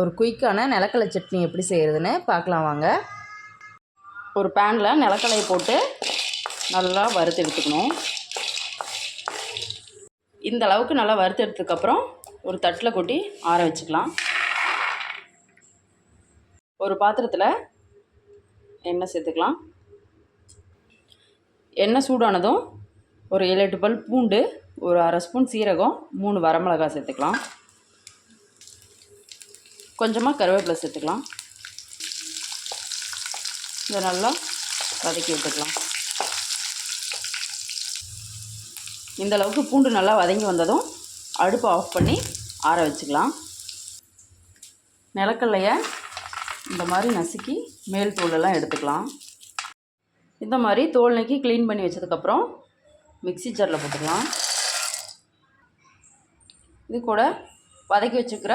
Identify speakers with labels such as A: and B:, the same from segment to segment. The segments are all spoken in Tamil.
A: ஒரு குயிக்கான நிலக்கடலை சட்னி எப்படி செய்கிறதுன்னு பார்க்கலாம் வாங்க. ஒரு பேனில் நிலக்கடலையை போட்டு நல்லா வறுத்து எடுத்துக்கணும். இந்த அளவுக்கு நல்லா வறுத்து எடுத்ததுக்கப்புறம் ஒரு தட்டில் கொட்டி ஆற வச்சுக்கலாம். ஒரு பாத்திரத்தில் எண்ணெய் சேர்த்துக்கலாம். எண்ணெய் சூடானதும் ஒரு ஏழு எட்டு பல் பூண்டு ஒரு அரை ஸ்பூன் சீரகம் மூணு வரமிளகாய் சேர்த்துக்கலாம். கொஞ்சமாக கருவேப்பிலை சேர்த்துக்கலாம். இதை நல்லா வதக்கி விட்டுக்கலாம் இந்த அளவுக்கு பூண்டு நல்லா வதங்கி வந்ததும் அடுப்பை ஆஃப் பண்ணி ஆற வச்சுக்கலாம். நிலக்கல்லையை இந்த மாதிரி நசுக்கி மேல் தோலெல்லாம் எடுத்துக்கலாம். இந்த மாதிரி தோல் நக்கி க்ளீன் பண்ணி வச்சதுக்கப்புறம் மிக்ஸி ஜாரில் போட்டுக்கலாம். இது கூட வதக்கி வச்சுக்கிற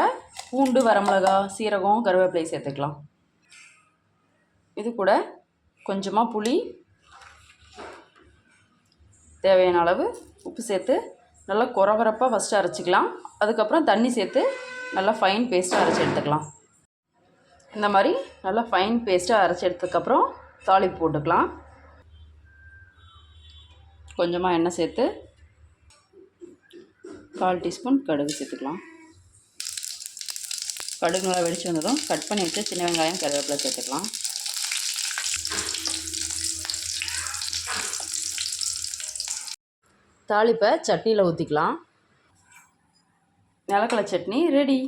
A: பூண்டு வரமிளகா சீரகம் கருவேப்பிலை சேர்த்துக்கலாம். இது கூட கொஞ்சமாக புளி தேவையான அளவு உப்பு சேர்த்து நல்லா குறவரப்பாக ஃபஸ்ட்டு அரைச்சிக்கலாம். அதுக்கப்புறம் தண்ணி சேர்த்து நல்லா ஃபைன் பேஸ்ட்டாக அரைச்சி எடுத்துக்கலாம். இந்த மாதிரி நல்லா ஃபைன் பேஸ்ட்டாக அரைச்சி எடுத்ததுக்கப்புறம் தாளிப்பு போட்டுக்கலாம். கொஞ்சமாக எண்ணெய் சேர்த்து கால் டீஸ்பூன் கடுகு சேர்த்துக்கலாம். கடுகு நல்லா வெடிச்சு வந்ததும் கட் பண்ணி வச்சு சின்ன வெங்காயம் கருவேப்பிலை சேர்த்துக்கலாம். தாளிப்பை சட்னியில் ஊற்றிக்கலாம் நிலக்கடலை சட்னி ரெடி